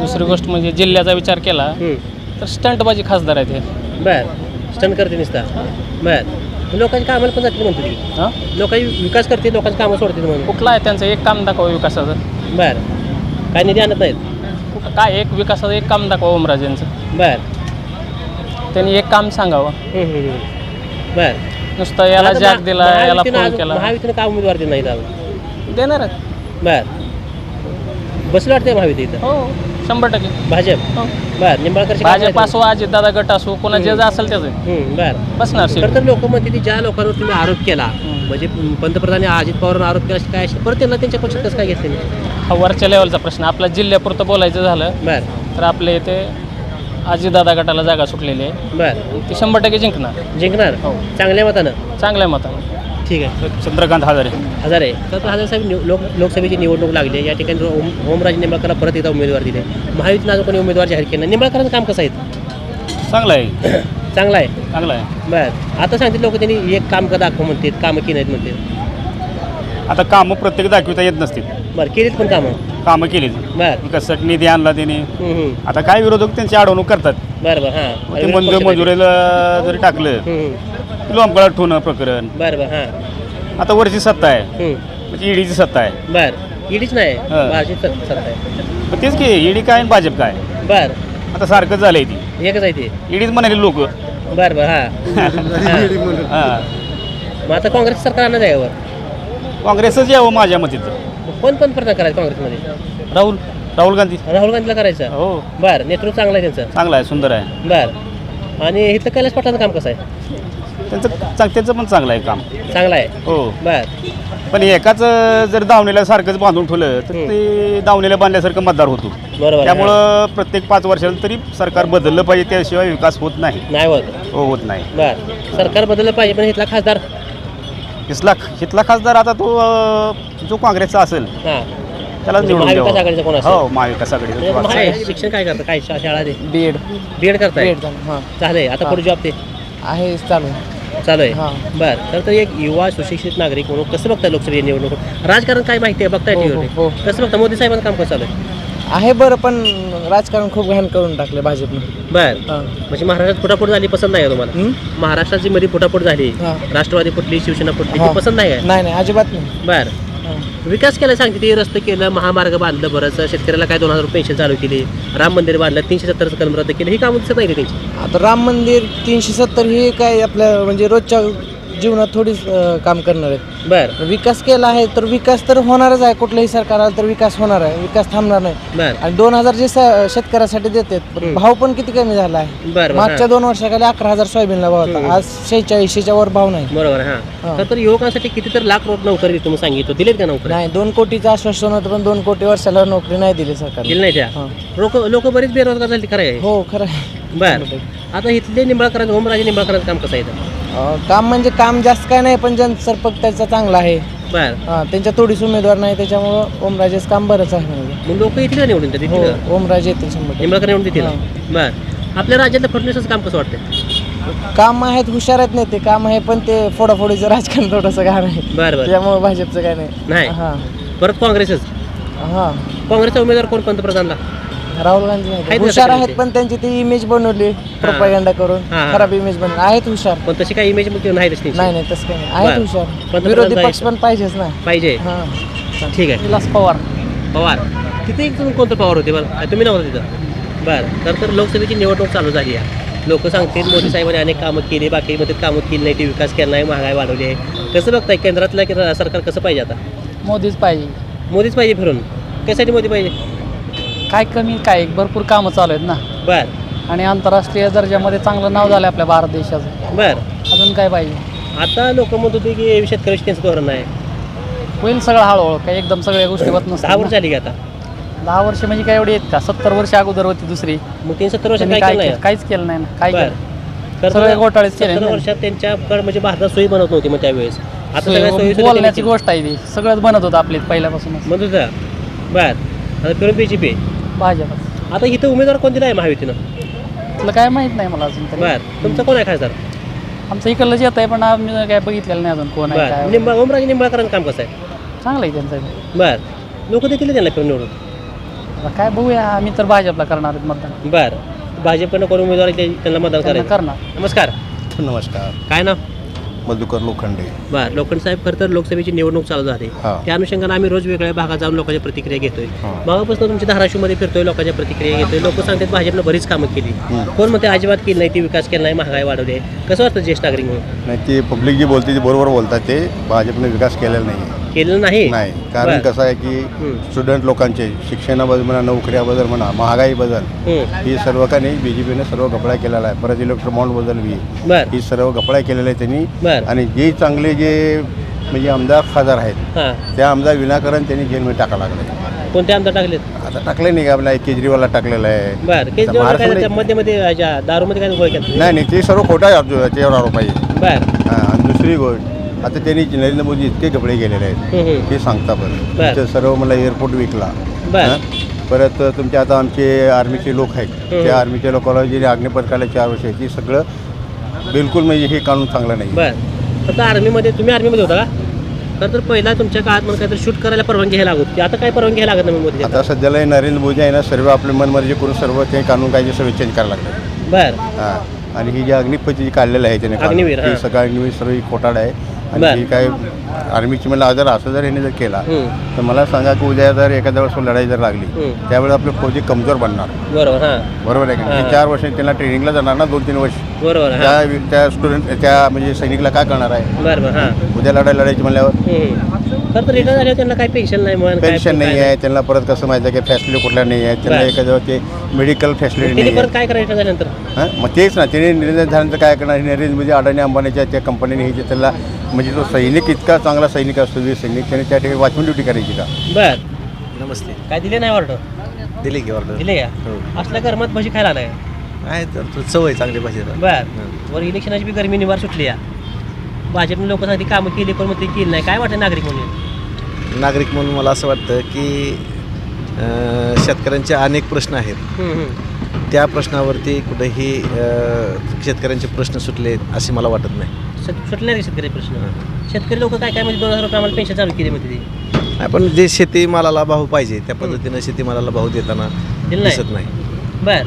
K: दुसरी गोष्ट म्हणजे जिल्ह्याचा विचार केला
A: हम्म.
K: तर स्टंटबाजी खासदार आहेत हे.
A: बर. स्टंट करते नुसता. बर. लोकांची कामाला पण जाते म्हणतो ती.
K: हां?
A: लोकांची विकास करते लोकांची कामं सोडते म्हणून.
K: कुठला आहे त्यांचं एक काम दाखवा विकासाचं.
A: बर. काय निधी आणत नाहीत
K: कुठं? काय एक विकासाचं एक काम दाखवा ओमराजेंचं
A: बर.
K: त्यांनी एक काम सांगावं.
A: बर.
K: नुसतं याला
A: आता
K: जॅक दिला याला
A: महायुतीनं
K: फोन
A: अजून-
K: केला.
A: महायुतीनं का उमेदवार दिला नाहीत अजून?
K: देणार आहेत.
A: बर. बसलं वाटतंय महायुती इथं?
K: हो शंभर टक्के.
A: भाजप?
K: हो.
A: बर निंबाळकर
K: भाजप असो अजितदादा गट असो कोणा जे असेल त्याचं.
A: बर.
K: बसणार
A: खरं
K: सीट
A: तर लोक म्हणते की ज्या लोकांवर तुम्ही आरोप केला म्हणजे पंतप्रधानांनी अजित पवारांवर आरोप केला काय परत त्यांना त्यांच्या पक्षात कसं काय घेतले?
K: हा वरच्या लेवलचा प्रश्न. आपला जिल्ह्यापुरतं बोलायचं झालं
A: बर.
K: तर आपल्या इथे अजितदादा गटाला जागा सुटलेली आहे.
A: बर.
K: ती शंभर टक्के जिंकणार.
A: जिंकणार?
K: हो.
A: चांगल्या मतानं?
K: चांगल्या मताने.
A: ठीक आहे.
I: चंद्रकांत हजारे.
A: हजार. आहे तर हजार साहेब निव- लोक लोकसभेची निवडणूक लागली आहे. या ठिकाणी ओम ओमराजे निंबाळकरला परत एकदा उमेदवार दिले. महायुतीनं अजून कोणी उमेदवार जाहीर केला नाही. निंबाळकरांचं काम कसं आहे?
I: चांगलं आहे.
A: चांगलं आहे.
I: चांगलं आहे.
A: बर. आता सांगते लोक त्यांनी एक काम का दाखव म्हणतात. कामं केली नाहीत म्हणते
L: आता कामं प्रत्येक दाखविता येत नसतील.
A: बरं केलीत पण कामं?
L: कामं केली
A: बर.
L: विकासासाठी निधी आणला त्याने.
A: हम्म, हम्म.
L: आता काय विरोधक त्यांची अडवणूक करतात?
A: बरं बरं हां.
L: ते मंजूर मंजुरीला जरी टाकलं
A: हम्म,
L: लोंबळा ठेवणं प्रकरण.
A: बरं बरं हां.
L: आता वरची सत्ता आहे.
A: हम्म.
L: म्हणजे ईडीची सत्ता आहे.
A: बर. ईडीच नाही
L: हां.
A: भाजपची सत्ता सत्ता आहे.
L: मग तेच की ईडी काय आणि भाजप काय?
A: बर.
L: आता सारखंच झालंय ती.
A: एकच आहे ते.
L: ईडीच म्हणाले लोक.
A: बरं बरं <laughs> हां. हां. मग आता काँग्रेस सरकार आणत आहे यावर.
L: काँग्रेसच यावं माझ्या मते तर.
A: कोण पण प्रयत्न करायचं काँग्रेसमध्ये?
L: राहुल राहुल गांधी.
A: राहुल गांधीला करायचं?
L: हो.
A: बरं नेतृत्व चांगलं आहे त्यांचं?
L: चांगला आहे सुंदर आहे.
A: बर. आणि इथलं कैलास पाटलाचं काम कसं आहे?
L: त्यांचं चांग त्यांचं पण चांगलं आहे काम.
A: चांगलं आहे?
L: हो.
A: बर.
L: पण एकाच जर दावणीला सारखंच बांधून ठेवलं तर ते दावणीला बांधल्यासारखं मतदार होतो.
A: बरोबर आहे.
L: त्यामुळं प्रत्येक पाच वर्षाला तरी सरकार बदललं पाहिजे त्याशिवाय विकास होत नाही.
A: नाही होत.
L: हो होत नाही.
A: बर. सरकार बदललं पाहिजे पण इथला खासदार
I: इथला इथला खासदार आता तो अं, जो काँग्रेसचा असेल
A: हां.
I: त्याला
A: म्हणजे
I: निवडून
A: महाविकास
I: द्यावं.
A: आघाडीचा कोण असेल?
I: हो महाविकास
A: म्हणजे
I: आघाडी
A: महाराज शिक्षण काय करतं? काय शा- शाळा दे
F: बी एड
A: बी एड करताय?
F: बी एड हां.
A: आता पुढे जॉब ते?
F: आहे चालू.
A: चालू आहे
F: हां.
A: बर. तर तर एक युवा सुशिक्षित नागरिक म्हणून कसं बघताय लोकसभा निवडणूक? राजकारण काय माहिती आहे? बघताय
F: हो,
A: टीव्हीवर.
F: हो,
A: कसं बघता मोदी साहेबांचं काम कसं चालू आहे?
F: आहे बरं पण राजकारण खूप घाण करून टाकले भाजपनं
A: बर
F: हां
A: म्हणजे महाराष्ट्रात फुटाफूट झाली पसंत नाही का तुम्हाला
F: हं?
A: महाराष्ट्रात जी मध्ये फुटाफूट झाली
F: हां.
A: राष्ट्रवादी फुटली शिवसेना फुटली
F: हां.
A: ती पसंत नाही काय
F: नाही नाही अजिबात नाही
A: बर
F: हां.
A: विकास केला सांगते ते रस्ते केलं महामार्ग बांधलं बरंच शेतकऱ्याला काय दोन हजार रुपये पेन्शन चालू केली राम मंदिर बांधलं तीनशे सत्तरचं कलम रद्द केलं ही कामं दिसत नाही का त्यांची
F: आता राम मंदिर तीनशे सत्तर हे काय आपल्या म्हणजे रोजच्या जीवनात थोडीच अं, काम करणार आहेत.
A: बर.
F: विकास केला आहे तर विकास तर होणारच आहे. कुठलंही सरकार आलं तर विकास होणार आहे. विकास थांबणार नाही.
A: बर.
F: आणि दोन हजार जे स- शेतकऱ्यासाठी देतात भाव पण किती कमी झाला आहे.
A: बर
F: मागच्या दोन वर्षाखाली अकरा हजार सोयाबीनला भाव होता. आज शेहेचाळीसशेच्या वर भाव नाही.
A: बरोबर हां.
F: हां.
A: तर तर युवकांसाठी किती तर लाख रोज नोकरी तुम्ही सांगितलं दिलेत का नोकरी?
F: नाही दोन कोटीचं आश्वासन होतं पण दोन कोटी वर्षाला नोकरी नाही दिली सरकार
A: दिली नाही त्या?
F: हां.
A: लोक लोक बरीच बेरोजगार झाली खरं आहे.
F: हो खरं आहे.
A: बर. आता इथले निंबाळकरांचं ओमराजे निंबाळकरांचं काम कसं आहे इथं?
F: काम म्हणजे काम जास्त काय नाही पण जनसंपर्क त्याचा चांगला आहे.
A: बर.
F: हां त्यांच्या थोडीच उमेदवार नाही त्याच्यामुळं ओमराजेचं काम बरंच आहे म्हणजे.
A: मग लोक येतील का निवडून त्या
F: हो ओमराजे येतील शंभर टक्के.
A: निंबाळकर निवडून देतील. बर. आपल्या राज्यातलं फडणवीसचं काम कसं वाटतं
F: काम आहेत हुशार आहेत नाही ते काम आहे पण ते फोडाफोडीचं राजकारण थोडंसं घाण आहे.
A: बरं बरं.
F: त्यामुळे भाजपचं काय नाही.
A: नाही.
F: हां.
A: परत काँग्रेसच?
F: हां.
A: काँग्रेसचा उमेदवार कोण पंतप्रधानला
F: राहुल गांधी
A: आहेत
F: नाही हुशार आहेत? पण त्यांची ती इमेज बनवली प्रोपागंडा करून
A: हां.
F: खराब इमेज बनवली. आहेत हुशार.
A: पण तशी काही इमेज नाही तशी
F: नाही नाही तसं काही नाही.
A: बरं.
F: आहेत हुशार
A: पंतप्रधान
F: विरोधी पक्ष. पण पाहिजेच ना.
A: पाहिजे.
F: हां.
A: ठीक आहे.
F: विलास पवार.
A: पवार. तिथे एक तुम्ही कोणतं पवार होते? आ, तुम्ही नव्हता तिथं. बरं तर तर लोकसभेची निवडणूक चालू झाली आहे. लोक सांगतील मोदी साहेबांनी अनेक कामं केली बाकी मध्ये कामं केली नाही ती विकास केला नाही महागाई वाढवली आहे. कसं बघताय केंद्रातलं की सरकार कसं पाहिजे आता?
H: मोदीच पाहिजे.
A: मोदीच पाहिजे फिरून. कशासाठी मोदी पाहिजे?
H: काय कमी काय भरपूर कामं चालू आहेत ना.
A: बर.
H: आणि आंतरराष्ट्रीय दर्जामध्ये चांगलं नाव झालं आपल्या भारत देशाचं.
A: बर.
H: अजून काय पाहिजे?
A: आता लोक म्हणत होते की शेतकऱ्याची त्यांचं धोरण आहे.
H: होईल सगळं हळूहळू काय एकदम सगळ्या गोष्टी होत
A: दहा
H: नसतात
A: वर्ष
H: ना.
A: झाली की आता?
H: दहा वर्ष म्हणजे काय एवढी आहेत का? सत्तर वर्ष अगोदर होती दुसरी.
A: मग तीन सत्तर वर्ष
H: त्यांनी
A: काय
H: काय
A: केलं
H: केलं? काहीच केलं नाही ना. काय
A: बर.
H: केलं?
A: तर
H: सगळे घोटाळेच केले
A: सत्तर
H: ना.
A: वर्षात त्यांच्याकडे म्हणजे भारतात सोयी बनवत नव्हती मग त्यावेळेस. आता सगळ्या सोयी सुद्धा
H: बोलण्याची
A: त्यांनी
H: गोष्ट आहे ती. सगळंच बनत होतं आपली पहिल्यापासूनच.
A: केली. म्हणत होता. बर. आता फिरून बीजेपी
H: भाजप
A: आता इथं उमेदवार कोण दिला आहे महायुतीनं?
H: तुला काय माहीत नाही मला अजून तरी.
A: बर. तुमचं कोण आहे खासदार?
H: आमचं इकडलं येत आहे पण आम्ही काय बघितलेलं नाही अजून कोण आहे
A: बर.
H: काय
A: निंबा ओमराजे निंबाळकरांचं काम कसं आहे?
H: चांगलं आहे त्यांचं.
A: बर. लोक देतील त्यांना फिरून निवडून?
H: आता काय बघूया आम्ही तर भाजपला करणार आहेत मतदान.
A: बर. भाजपकडनं कोण उमेदवार आहे ते- त्यांना मतदान
H: त्यांना
A: करायचं?
H: करणार.
A: नमस्कार.
M: नमस्कार.
A: काय नाव?
M: मधुकर लोखंडे.
A: बर लोखंड साहेब खरं तर लोकसभेची निवडणूक चालू झाली.
M: हा.
A: त्या अनुषंगाने आम्ही रोज वेगळ्या भागात जाऊन लोकांच्या प्रतिक्रिया घेतोय.
M: हा.
A: मागापासून तुमच्या धाराशिवमध्ये फिरतोय लोकांच्या प्रतिक्रिया घेतोय. लोक सांगतात भाजपनं बरीच कामं केली. कोण म्हणते अजिबात केली नाही ती विकास केला नाही महागाई वाढवली आहे. कसं वाटतं ज्येष्ठ नागरिक म्हणून?
M: नाही ते पब्लिक जी बोलते ती बरोबर बोलतात ते. भाजपने विकास केलेला नाही
A: केलेलं नाही.
M: नाही. कारण. कसं आहे की. स्टुडंट लोकांचे शिक्षणाबद्दल म्हणा नोकऱ्याबद्दल म्हणा महागाईबद्दल. ही सर्व का नाही बी जे पीने सर्व गपळा केलेला आहे. परत इलेक्ट्रॉन बॉन्डबद्दल बी. ही सर्व गपळा केलेला आहे त्यांनी. आणि जे चांगले जे म्हणजे आमदार खासदार आहेत त्या आमदार विनाकारण त्यांनी जेलमध्ये टाका लागले.
A: कोणते आमदार टाकलेत?
M: आता टाकले नाही का? आपला केजरीवालला टाकलेलं आहे.
A: मध्ये मध्ये दारूमध्ये काय केला
M: नाही नाही. ते सर्व खोटा त्याच्यावर आरोप आहे.
A: बर.
M: दुसरी गोष्ट आता त्यांनी नरेंद्र मोदी इतके कपडे गेलेले आहेत
A: हम्म.
M: ते सांगता पण
A: बर.
M: सर्व मला एअरपोर्ट विकला
A: बर.
M: हां? परत तुमचे आता आमचे आर्मीचे लोक आहेत. त्या आर्मीच्या लोकांना जे अग्निपथकाला चार वर्ष आहे ती सगळं बिलकुल म्हणजे हे कानून चांगलं नाही
A: बर फक्त आर्मीमध्ये तुम्ही आर्मीमध्ये होता का तर तर पहिला तुमच्या काळात म्हणून काहीतरी शूट करायला परवानगी घ्यायला लागत होती आता काय परवानगी घ्यायला लागत नाही मोदी
M: आता सध्याला हे नरेंद्र मोदी आहे ना सर्व आपले मनमर्जी करून सर्व ते कानून कायदे सर्व चेंज करायला लागले
A: बर
M: हां आणि ही जी अग्निपथ जी काढलेलं आहे त्याने कानून,
A: अग्निवीर,
M: ही. सगळं अग्निवीर सर्व ही खोटाड आहे. आणि काय आर्मीची मला जर असं जर ह्याने जर केला. तर मला सांगा की उद्या जर एखाद्या वेळेस लढाई जर लागली. त्यावेळेस आपले फौजी कमजोर बनणार.
A: बरोबर हां.
M: बरोबर आहे का चार वर्ष त्यांना ट्रेनिंगला जाणार ना दोन तीन वर्ष.
A: बरोबर
M: त्या त्या स्टुडंट त्या म्हणजे सैनिकला काय करणार आहे? उद्या लढाई लढायची म्हणल्यावर.
A: त्यांना काही पेन्शन नाही
M: पेन्शन आहे त्यांना परत कसं माहिती आहे की फॅसिलिटी कुठल्या नाही आहे त्यांना. एखाद्या ते मेडिकल फॅसिलिटी नाही
A: परत
M: आहे
A: काय करायचं रिटर्न झाल्यानंतर
M: मग तेच ना त्याने निर्णय झाल्यानंतर काय करणार? नरेंद्र मोदी अडाणी अंबानीच्या त्या कंपनीने हे म्हणजे तो सैनिक इतका चांगला सैनिक असतो वीर सैनिक त्याने त्या ठिकाणी वाचून ड्युटी करायची का?
A: बर.
N: नमस्ते.
A: काय दिले नाही ऑर्डर
N: दिली की ऑर्डर
A: दिले का?
N: हो.
A: असल्या गरमात भजी खायला आलाय
N: आहे तर तो आहे चांगली भाजी
A: बर. वर इलेक्शनाची बी गरमी निवार सुटली या. भाजपने लोक सांगते कामं केली पण मग ते केली नाही? काय वाटतं नागरिक म्हणून?
N: नागरिक म्हणून मला असं वाटतं की अ, शेतकऱ्यांचे अनेक प्रश्न आहेत.
A: हम्म, हम्म.
N: त्या प्रश्नावरती कुठेही अ, शेतकऱ्यांचे प्रश्न सुटले असे मला वाटत नाही.
A: शेत- सुटले नाही शेतकरी प्रश्न शेतकरी लोक काय काय म्हणजे दोन हजार रुपये आम्हाला पेन्शन चालू केली म्हणते ती.
N: नाही पण जे शेतीमालाला भाव पाहिजे त्या पद्धतीनं शेतीमालाला भाव देताना
A: दिलं नाही.
N: दिसत नाही.
A: बर.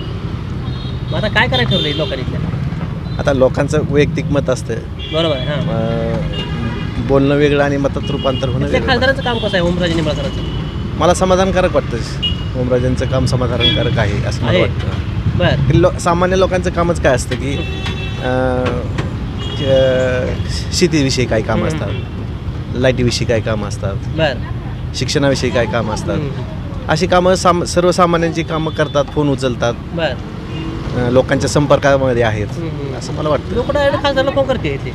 A: मग आता काय करायला ठरलं लोकांनी इथल्या?
N: आता लोकांचं वैयक्तिक मत असतं.
A: बरोबर आहे हां.
N: अ, बोलणं वेगळं आणि मतात रूपांतर होणं
A: इथल्या
N: वेगळं
A: खासदाराचं काम कसं आहे ओमराजे निंबाळकरांचं
N: मला समाधानकारक वाटतं. ओमराजांचं काम समाधानकारक आहे असं मला
A: आहे.
N: वाटतं.
A: बर.
N: की लो सामान्य लोकांचं कामच काय असतं की अं, शेतीविषयी काय कामं असतात? लाईटीविषयी काय कामं असतात?
A: बर.
N: शिक्षणाविषयी काय कामं असतात. अशी कामं साम सर्वसामान्यांची कामं करतात फोन उचलतात.
A: बर.
N: अं, लोकांच्या संपर्कामध्ये आहेत. असं मला वाटतं.
A: लोक डायरेक्ट खासदारला फोन करते ते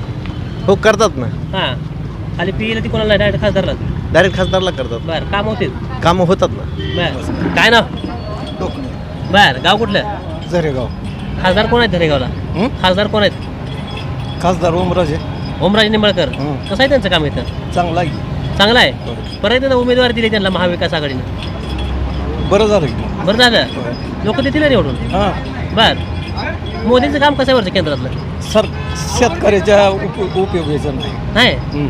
N: हो करतात ना.
A: हां. खाली पी ती कोणाला डायरेक्ट खासदारला
N: डायरेक्ट खासदारला करतात.
A: बर काम होते
N: कामं होतात ना.
A: बर. काय नाव? बर गाव कुठलं?
O: झरेगाव.
A: खासदार कोण आहेत धरेगावला खासदार कोण आहेत?
O: खासदार ओमराजे.
A: ओमराजे निंबाळकर.
O: हं.
A: कसं आहे त्यांचं काम इथं?
O: चांगला आहे.
A: चांगलं आहे? परत एकदा उमेदवार दिली त्यांना महाविकास आघाडीनं.
O: बरं झालं की.
A: बरं झालं? लोक देतील ना निवडून?
O: हां.
A: बर. मोदींचं काम कसं आहे वरचं केंद्रातलं?
O: सर शेतकऱ्याच्या उप उपयोगाचं नाही.
A: नाही?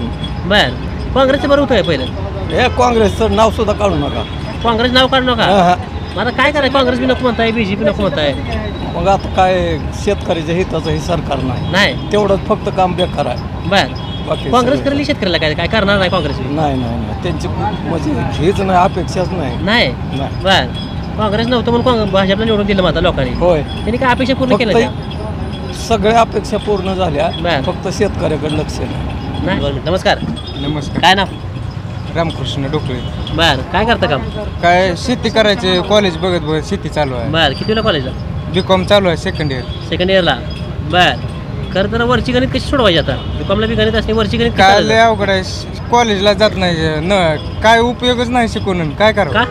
A: बर. काँग्रेसचं बरं होतं पहिलं?
O: हे काँग्रेसचं नाव सुद्धा काढू नका.
A: काँग्रेस नाव काढू नका?
O: हा, हा.
A: आता काय करायचं? काँग्रेस बी नको म्हणताय बीजेपी नको म्हणताय.
O: मग आता काय शेतकऱ्याच्या हिताचं हे सरकार नाही.
A: नाही.
O: तेवढंच फक्त काम बेकार आहे.
A: बर.
O: बाकी
A: काँग्रेस
O: सगळं-
A: करेल शेतकऱ्याला काय? काय करणार नाही काँग्रेस बी?
O: नाही नाही नाही. त्यांची म्हणजे हेच नाही अपेक्षाच नाही.
A: नाही?
O: नाही.
A: बर. काँग्रेस नव्हतं म्हणून काँग्रेस भाजपला निवडून दिलं माझा लोकांनी.
O: होय.
A: त्यांनी काय अपेक्षा पूर्ण?
O: फक्त सगळ्या अपेक्षा पूर्ण झाल्या.
A: बर.
O: फक्त शेतकऱ्याकडे लक्ष नाही.
A: नाही? बरं, नमस्कार.
P: नमस्कार.
A: काय नाव?
P: रामकृष्ण डोकळे
A: बर काय करता काम?
P: काय शेती करायचे कॉलेज बघत बघत शेती चालू आहे.
A: बर कितीला कॉलेजला
P: बी कॉम चालू आहे सेकंड इयर
A: सेकंड इयरला बर. खरं तर वरची गणित कशी सोडवायची आता? बीकॉमला बी गणित असते वरची गणित
P: काय लय? अवघड आहे कॉलेजला जात नाही न काय उपयोगच नाही शिकून. काय
A: का?
P: करा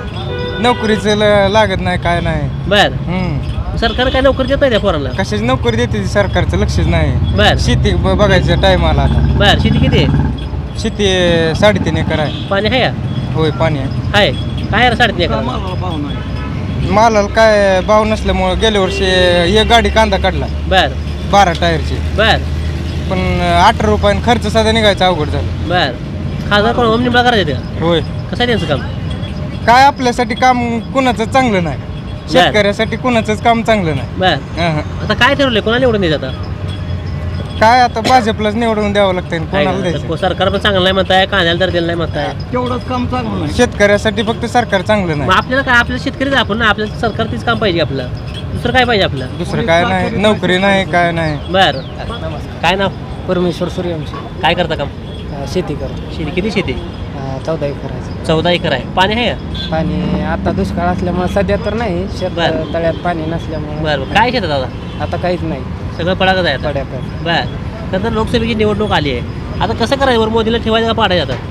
P: नोकरीचं ल- लागत नाही काय नाही.
A: बर.
P: हम्म.
A: सरकार काय नोकरी देत नाही त्या पोरांना?
P: कशाची नोकरी देते ती सरकारचं लक्षच नाही.
A: बर.
P: शेती ब- बघायचं टाइम आला आता.
A: बर शेती किती आहे?
P: शेती साडेतीन एकर आहे.
A: पाणी आहे का?
P: होय पाणी आहे.
A: आहे. काय आहे साडेतीन एकर?
P: मालाला काय भाव नसल्यामुळं गेल्या वर्षी एक गाडी कांदा काढला.
A: बर.
P: बारा टायरची.
A: बर.
P: पण अठरा रुपयाने खर्च साधा निघायचा अवघड झालं.
A: बर. खासदार कोण? ओम निंबाळकर करायचं का?
P: होय.
A: कसं आहे त्यांचं काम?
P: काय आपल्यासाठी काम कुणाचं चांगलं नाही. शेतकऱ्यासाठी कुणाचंच काम चांगलं नाही.
A: बर.
P: हं, हं.
A: आता काय ठरवलंय? कोणाला निवडून द्यायचं आता?
P: काय आता भाजपलाच निवडून द्यावं लागतं आणि
A: काय
P: कोणाला
A: नाही,
P: द्यायचं?
A: तर सरकार पण चांगलं नाही म्हणताय कांद्याला दर दिला नाही म्हणताय
O: तेवढंच काम चांगलं नाही.
P: शेतकऱ्यासाठी फक्त सरकार चांगलं
A: मग
P: नाही
A: आपल्याला काय आपल्याला शेतकरीच आपण ना आपल्याला सरकार तीच काम पाहिजे आपलं. दुसरं काय पाहिजे आपलं?
P: दुसरं काय नाही नोकरी नाही काय नाही.
A: बर. काय नाव?
H: परमेश्वर सूर्यवंशी.
A: काय करता काम?
H: शेती करतो.
A: शेती किती शेती?
H: चौदा एकर आहे.
A: चौदा एकर आहे. पाणी आहे? का?
H: पाणी आता दुष्काळ असल्यामुळे सध्या तर नाही शेत
A: बरं.
H: तळ्यात पाणी नसल्यामुळे.
A: बरं बरं. काय शेतात आता?
H: आता काहीच नाही.
A: सगळं पडाकच आहे आता. बर. तर लोकसभेची निवडणूक आली आहे. आता कसं करायचं? बरं मोदीला ठेवायचं का पाडायचं आता?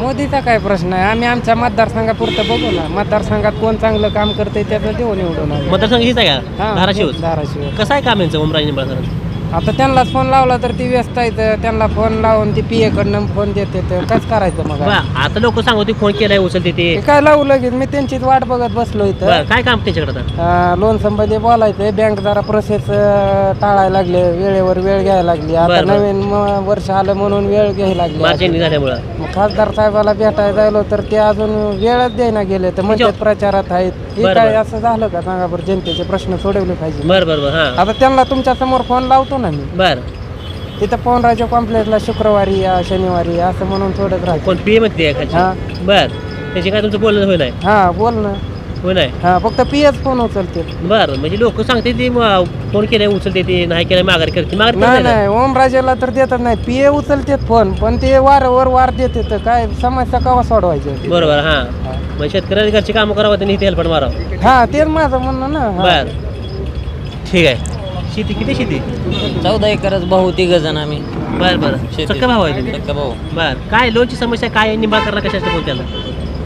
H: मोदीचा काय प्रश्न आहे? आम्ही आमच्या मतदारसंघापुरतं बघू ना. मतदारसंघात कोण चांगलं काम करते त्याचं देऊ निवडून आम्ही.
A: मतदारसंघ हीच आहे का?
H: हा,
A: धाराशिव
H: धाराशिव
A: कसं आहे काम यांचं? ओमराजे निंबाळकरांचं
H: आता त्यांनाच फोन लावला तर ती व्यस्त आहेत त्यांना फोन लावून ती पीए कडनं फोन देते तर कसं करायचं मग
A: बरं, आता लोक सांगते फोन केलाय उचलते ते.
H: काय लावू लगेच? मी त्यांचीच वाट बघत बसलो इथं.
A: बरं काय काम त्यांच्याकडे आता?
H: लोन संबंधी बोलायचं बँक जरा प्रोसेस टाळायला लागले वेळेवर वेळ घ्यायला लागली. आता
A: बरं, बरं.
H: नवीन म- वर्ष आलं म्हणून वेळ घ्यायला लागली
A: झाल्यामुळं.
H: मग खासदार साहेबाला भेटायला जायलो तर ते अजून वेळच द्यायना गेले. तर म्हणतात प्रचारात आहेत. हे
A: बरं,
H: काय
A: बरं.
H: असं झालं का? सांगा बरं जनतेचे प्रश्न सोडवले पाहिजे.
A: बरं बरं बरं हां.
H: आता त्यांना तुमच्यासमोर फोन लावतो ना. मी
A: बरं.
H: तिथं पवनराजा कॉम्प्लेक्सला शुक्रवारी या शनिवारी असं म्हणून थोडंच राहतं.
A: कोण पी आहे
H: हा.
A: बर. त्याची काय तुमचं बोलणं नाही
H: हा बोल ना.
A: नाही?
H: हा फक्त पीएच फोन उचलते.
A: बरं म्हणजे लोक सांगते ती म- फोन केलाय उचलते ते नाही केलाय माघार करते. माघार
H: नाही
A: करते
H: नाही ओमराजेला तर देतात नाही. पीए उचलते फोन पण ते वारंवार वार देते तर काय समस्या कवा सोडवायची?
A: बरोबर हां. मग शेतकऱ्याला घरची कामं करावं त्यांनी हेल्पट मारावं.
H: हा तेच माझं म्हणणं ना. हा.
A: बर. ठीक आहे. शेती किती शेती?
Q: चौदा एकरच भाऊ तिघ जण आम्ही.
A: बर बरं.
Q: शेती.
A: सक्का भाव आहे
Q: सक्का भाऊ.
A: बर. काय लोनची समस्या काय आहे? निंबाळकरला कशाचं बोलत्याला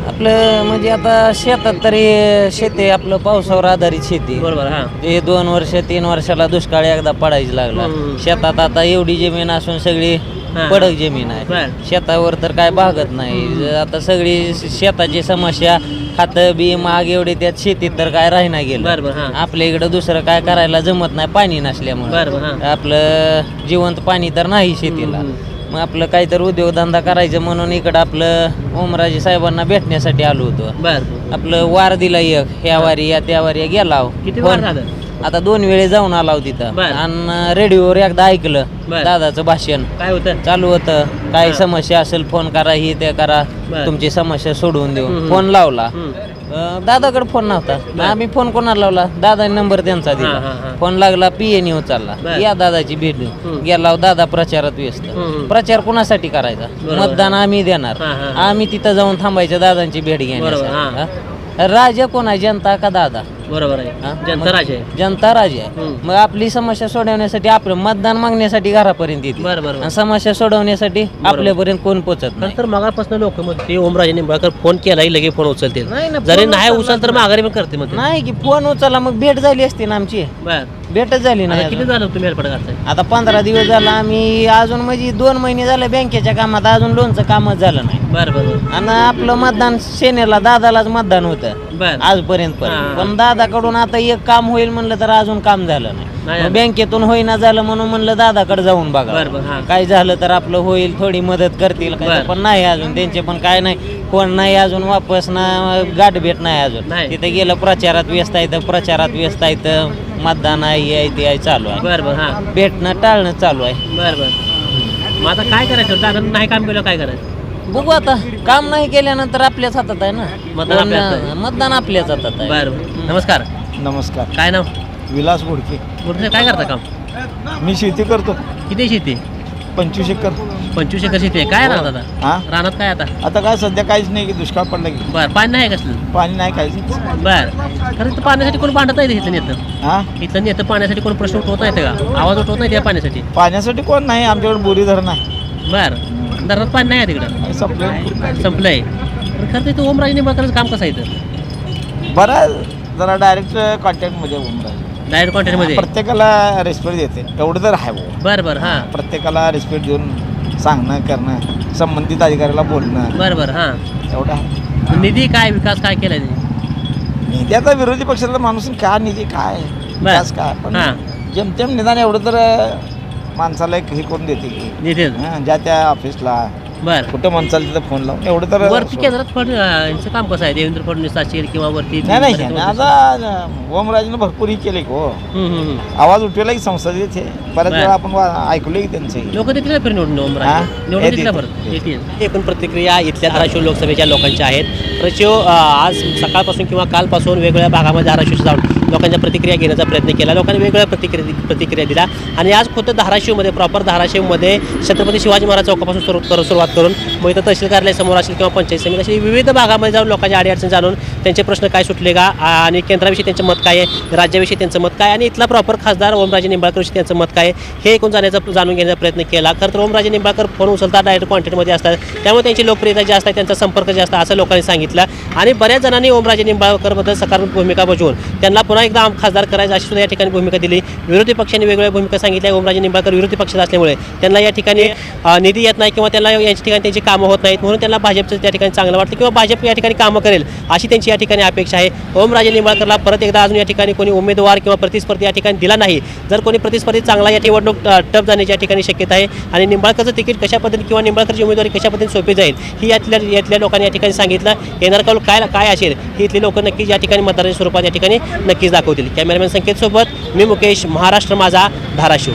Q: आपलं म्हणजे आता शेतात तरी शेती आपलं पावसावर आधारित शेती
A: बरोबर हां.
Q: हे दोन वर्ष तीन वर्षाला दुष्काळ एकदा पडायला लागला.
A: हम्म.
Q: शेतात आता एवढी जमीन असून सगळी
A: हा.
Q: पडक जमीन आहे.
A: बर.
Q: शेतावर तर काय भागत नाही. ज- आता सगळी शेताची समस्या खातं बी माग एवढे त्यात शेतीत तर काय राहिना
A: बर
Q: गेलं.
A: बर हा.
Q: आपल्या इकडं दुसरं काय करायला जमत नाही पाणी नसल्यामुळे.
A: बर हा.
Q: आपलं जिवंत पाणी तर नाही शेतीला. मग आपलं काहीतरी उद्योगधंदा करायचं म्हणून इकडं आपलं ओमराजे साहेबांना भेटण्यासाठी आलो होतो.
A: बर
Q: आपलं वार दिला एक ह्या वारी या त्या वारी या गेला.
A: किती वार झालं?
Q: आता दोन वेळे जाऊन आला हो तिथं
A: बर.
Q: आणि रेडिओवर एकदा ऐकलं
A: बर.
Q: दादाचं भाषण
A: काय होतं
Q: चालू होतं काय
A: हा.
Q: समस्या असेल फोन करा ही ते करा
A: बर.
Q: तुमची समस्या सोडवून देऊ
A: हम्म.
Q: फोन लावला
A: हम्म.
Q: अं, दादाकडे फोन नव्हता आम्ही फोन कोणाला लावला दादा नंबर त्यांचा
A: हा, हा,
Q: दिला
A: हा.
Q: फोन लागला पी एन उचलला
A: बर.
Q: या दादाची भेट
A: हम्म.
Q: गेला दादा प्रचारात व्यस्त
A: हम्म.
Q: प्रचार कुणासाठी करायचा
A: बरोबर.
Q: मतदान आम्ही देणार
A: हा, हा, हा.
Q: आम्ही तिथं जाऊन थांबायचं दादांची भेट
A: बरोबर, हा.
Q: घेण्यासाठी हा? राजा कोण आहे जनता का दादा
A: बरोबर आहे.
Q: हा?
A: जनता राजा. आहे
Q: जनता राजा आहे.
A: हम्म.
Q: मग आपली समस्या सोडवण्यासाठी आपलं मतदान मागण्यासाठी घरापर्यंत येते.
A: बरं, बरं, बरं.
Q: आणि समस्या सोडवण्यासाठी आपल्यापर्यंत कोण पोचत नाही.
A: तर मगापासून लोक म्हणते ओमराजे निंबाळकर फोन केलाही लगे फोन उचलतील.
Q: नाही ना,
A: जरी
Q: फोन
A: नाही उचल तर माघारी पण करते मग
Q: नाही की फोन उचलला मग भेट झाली असती ना आमची.
A: बर.
Q: भेटच झाली
A: आता
Q: नाही
A: किती. झालं तुम्ही हेल्पड करताय
Q: आता पंधरा दिवस झाला आम्ही अजून म्हणजे दोन महिने झाले बँकेच्या कामात अजून लोनचं कामच झालं नाही.
A: बर बर.
Q: आणि आपलं मतदान सेनेला दादालाच मतदान होतं.
A: बर.
Q: आजपर्यंत पण
A: हा.
Q: पण दादाकडून आता एक काम होईल म्हणलं तर अजून काम झालं
A: नाही.
Q: नाही मग बँकेतून होईना झालं म्हणून म्हणलं दादाकडे जाऊन
A: बर, बर,
Q: बघा
A: हा.
Q: काय झालं तर आपलं होईल थोडी मदत करतील काय
A: बर.
Q: तर पण नाही अजून त्यांचे पण काय नाही. कोण नाही अजून वापस ना गाठ भेट नाही अजून.
A: नाही.
Q: तिथे गेलं प्रचारात व्यस्त आहे तर प्रचारात व्यस्त आहे तर मतदान आहे आहे ते आहे चालू आहे.
A: बर बर हा.
Q: भेटणं टाळणं चालू आहे.
A: बर बर. मग आता काय करायचं? दादा नाही काम केलं काय करायचं?
Q: बघू आता. काम नाही केल्यानंतर आपल्याच हातात आहे ना.
A: मतदान आपल्याच आहे.
Q: मतदान आपल्याच हातात आहे.
A: बर नमस्कार.
F: नमस्कार.
A: काय नाव?
F: विलास बोडके.
A: कुठे काय करता काम?
F: मी शेती करतो.
A: किती शेती?
F: पंचवीस एकर.
A: पंचवीस एकर शेती आहे. काय राहत आता?
F: हा?
A: रानात काय आता?
F: आता काय सध्या काहीच नाही की दुष्काळ पडला की.
A: बर पाणी नाही कसलं?
F: पाणी नाही काहीच
A: बर. खरं तर पाण्यासाठी कोण भांडत नाही इथं नेतं?
F: हा?
A: इथं नेतं पाण्यासाठी कोण प्रश्न उठवत नाही का? आवाज उठवत नाही त्या पाण्यासाठी?
F: पाण्यासाठी कोण नाही आमच्याकडे बोरी धरण आहे.
A: बर. धरणात पाणी नाही आहे तिकडं.
F: संपलं
A: संपलंय. पण खरं तर इथं ओमराजे निंबाळकरचं काम कसं आहे इथं?
F: बरं जरा डायरेक्ट कॉन्टॅक्टमध्ये उमराज
A: डायरेक्ट कॉन्टॅक्टमध्ये
F: प्रत्येकाला रिस्पेक्ट देते. एवढं तर आहे
A: बर बर हां.
F: प्रत्येकाला रिस्पेक्ट देऊन सांगणं करणं संबंधित अधिकाऱ्याला बोलणं.
A: बर बर हां.
F: एवढं आहे.
A: निधी काय विकास काय केलाय त्यांनी?
F: निधी आता विरोधी पक्षातला माणूस काय निधी काय? विकास काय? पण
A: हां.
F: जेमतेम निदान एवढं तर माणसाला एक हे करून देते की हां, ज्या त्या ऑफिसला
A: बर.
F: कुठं माणसाला तिथं फोन लावून. एवढं तर
A: वरती केंद्रात फड यांचं काम कसं आहे? देवेंद्र फडणवीस असेल किंवा वरती
F: नाही नाही. आता ओमराजनं भरपूर हे केले हो. आवाज उठवला की संसदेत हे बऱ्याच. वेळा आपण ऐकले की त्यांचे
A: लोक देतील ना फिर निवडून
F: हा?
A: निवडून देतील ना
F: येतील.
A: परत येतील. एकूण प्रतिक्रिया इथल्या धाराशिव लोकसभेच्या लोकांच्या आहेत. धाराशिव अ, आज सकाळपासून किंवा कालपासून वेगवेगळ्या भागामध्ये धाराशिव जाऊन लोकांच्या प्रतिक्रिया घेण्याचा प्रयत्न केला. लोकांनी वेगवेगळ्या प्रतिक्रिया प्रतिक्रिया दिल्या. आणि आज खुद्द धाराशिवमध्ये प्रॉपर धाराशिवमध्ये छत्रपती शिवाजी महाराज चौकापासून सुरू करू सुरुवात करून मग इथं तहसील कार्यालयासमोर असेल किंवा पंचायत समिती अशी विविध भागामध्ये जाऊन लोकांच्या अडीअडचणी जाणून त्यांचे प्रश्न काय सुटले का? आणि केंद्राविषयी त्यांचं मत काय आहे? राज्याविषयी त्यांचं मत काय आणि इथला प्रॉपर खासदार ओमराजे निंबाळकरविषयी त्यांचं मत काय हे ऐकून जाण्याचा जाणून घेण्याचा प्रयत्न केला. खरं तर ओमराजे निंबाळकर फोन उचलता डायरेक्ट कॉन्टॅक्टमध्ये असतात. त्यामुळे त्यांची लोकप्रियता जास्त आहे त्यांचा संपर्क जास्त असं लोकांनी सांगितलं. आणि बऱ्याच जणांनी ओमराजे निंबाळकरबद्दल सकारात्मक भूमिका बजावून त्यांना पुन्हा एकदा आम- खासदार करायचं अशी सुद्धा या ठिकाणी भूमिका दिली विरोधी पक्षांनी वेगवेगळ्या भूमिका सांगितल्या ओमराजे निंबाळकर विरोधी पक्षात असल्यामुळे त्यांना या ठिकाणी निधी येत नाही किंवा त्यांना यांच्या ठिकाणी त्यांची कामं होत नाहीत म्हणून त्यांना भाजपचं त्या ठिकाणी चांगलं वाटतं किंवा भाजप या ठिकाणी कामं करेल अशी त्यांची या ठिकाणी अपेक्षा आहे ओमराजे निंबाळकरला परत एकदा अजून या ठिकाणी कोणी उमेदवार किंवा प्रतिस्पर्धी या ठिकाणी दिला नाही जर कोणी प्रतिस्पर्धी चांगला या निवडणूक टप जाण्याची या ठिकाणी शक्यता आहे आणि निंबाळकरचं तिकीट कशा पद्धतीने किंवा निंबाळकरची उमेदवारी कशा पद्धतीने सोपी जाईल ही यातल्या यातल्या लोकांनी या ठिकाणी सांगितलं येणार काल काय काय असेल ही इथली लोक नक्कीच या ठिकाणी मतदाराच्या स्वरूपात या ठिकाणी नक्कीच दाखवतील. कॅमेरामॅन संकेतसोबत मी मुकेश महाराष्ट्र माझा धाराशिव.